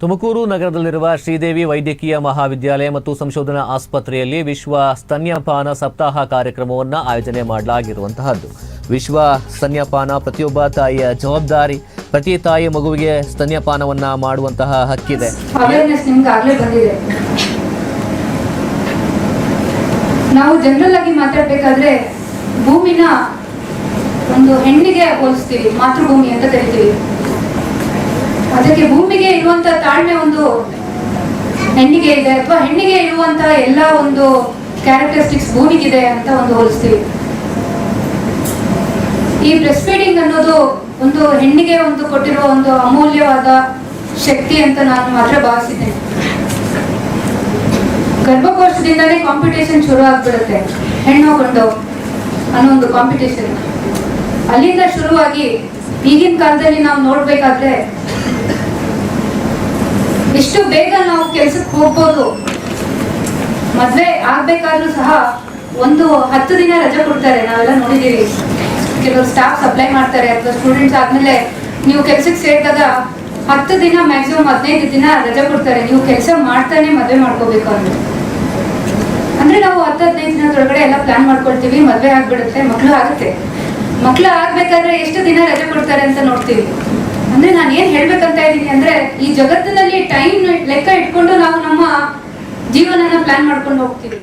ತುಮಕೂರು ನಗರದಲ್ಲಿರುವ ಶ್ರೀದೇವಿ ವೈದ್ಯಕೀಯ ಮಹಾವಿದ್ಯಾಲಯ ಮತ್ತು ಸಂಶೋಧನಾ ಆಸ್ಪತ್ರೆಯಲ್ಲಿ ವಿಶ್ವ ಸ್ತನ್ಯಪಾನ ಸಪ್ತಾಹ ಕಾರ್ಯಕ್ರಮವನ್ನು ಆಯೋಜನೆ ಮಾಡಲಾಗಿರುವಂತಹದ್ದು. ವಿಶ್ವ ಸ್ತನ್ಯಪಾನ ಪ್ರತಿಯೊಬ್ಬ ತಾಯಿಯ ಜವಾಬ್ದಾರಿ, ಪ್ರತಿ ತಾಯಿ ಮಗುವಿಗೆ ಸ್ತನ್ಯಪಾನವನ್ನ ಮಾಡುವಂತಹ ಹಕ್ಕಿದೆ. ನಾವು ಜನರಲ್ ಆಗಿ ಮಾತಾಡಬೇಕಾದ್ರೆ ಭೂಮಿನ ಒಂದು ಹೆಣ್ಣಿಗೆ ಹೋಲಿಸ್ತೀವಿ, ಮಾತೃಭೂಮಿ ಅಂತ ಕರಿತೀವಿ. ಅದಕ್ಕೆ ಭೂಮಿಗೆ ಇರುವಂತ ತಾಳ್ಮೆ ಒಂದು ಹೆಣ್ಣಿಗೆ ಇದೆ ಅಥವಾ ಹೆಣ್ಣಿಗೆ ಇರುವಂತ ಎಲ್ಲ ಒಂದು ಕ್ಯಾರೆಕ್ಟರಿಸ್ಟಿಕ್ಸ್ ಭೂಮಿಗಿದೆ ಅಂತ ಒಂದು ಹೋಲಿಸ್ತೀವಿ. ಈ ಬ್ರೆಸ್ಟ್ ಫೀಡಿಂಗ್ ಅನ್ನೋದು ಒಂದು ಹೆಣ್ಣಿಗೆ ಒಂದು ಕೊಟ್ಟಿರುವ ಒಂದು ಅಮೂಲ್ಯವಾದ ಶಕ್ತಿ ಅಂತ ನಾನು ಮಾತ್ರ ಭಾವಿಸಿದ್ದೇನೆ. ಗರ್ಭಕೋಶದಿಂದಾನೇ ಕಾಂಪಿಟೇಷನ್ ಶುರು ಆಗ್ಬಿಡುತ್ತೆ. ಹೆಣ್ಣು ಗಂಡು ಅನ್ನೋ ಒಂದು ಕಾಂಪಿಟೇಷನ್ ಅಲ್ಲಿಂದ ಶುರುವಾಗಿ ಈಗಿನ ಕಾಲದಲ್ಲಿ ನಾವು ನೋಡ್ಬೇಕಾದ್ರೆ ಎಷ್ಟು ಬೇಗ ನಾವು ಕೆಲ್ಸಕ್ಕೆ ಹೋಗ್ಬೋದು. ಮದ್ವೆ ಆಗ್ಬೇಕಾದ್ರೂ ಸಹ ಒಂದು ಹತ್ತು ದಿನ ರಜೆ ಕೊಡ್ತಾರೆ. ನಾವೆಲ್ಲ ನೋಡಿದೀವಿ ಕೆಲವರು ಸ್ಟಾಫ್ ಅಪ್ಲೈ ಮಾಡ್ತಾರೆ, ಅಥವಾ ಸ್ಟೂಡೆಂಟ್ಸ್ ಆದ್ಮೇಲೆ ನೀವು ಕೆಲ್ಸಕ್ಕೆ ಸೇರಿದಾಗ ಹತ್ತು ದಿನ ಮ್ಯಾಕ್ಸಿಮಮ್ ಹದಿನೈದು ದಿನ ರಜೆ ಕೊಡ್ತಾರೆ. ನೀವು ಕೆಲಸ ಮಾಡ್ತಾನೆ ಮದ್ವೆ ಮಾಡ್ಕೋಬೇಕು ಅಂತ. ಅಂದ್ರೆ ನಾವು ಹತ್ತು ಹದಿನೈದು ದಿನದೊಳಗಡೆ ಎಲ್ಲ ಪ್ಲಾನ್ ಮಾಡ್ಕೊಳ್ತೀವಿ. ಮದ್ವೆ ಆಗ್ಬಿಡುತ್ತೆ, ಮಕ್ಳು ಆಗುತ್ತೆ. ಮಕ್ಳು ಆಗ್ಬೇಕಾದ್ರೆ ಎಷ್ಟು ದಿನ ರಜೆ ಕೊಡ್ತಾರೆ ಅಂತ ನೋಡ್ತೀವಿ. ಅಂದ್ರೆ ನಾನು ಏನ್ ಹೇಳ್ಬೇಕಂತ ಇದ್ದೀನಿ ಅಂದ್ರೆ ಈ ಇಟ್ಕೊಂಡು ನಮ್ಮ ಜೀವನನ ಪ್ಲಾನ್ ಮಾಡ್ಕೊಂಡು ಹೋಗ್ತೀವಿ.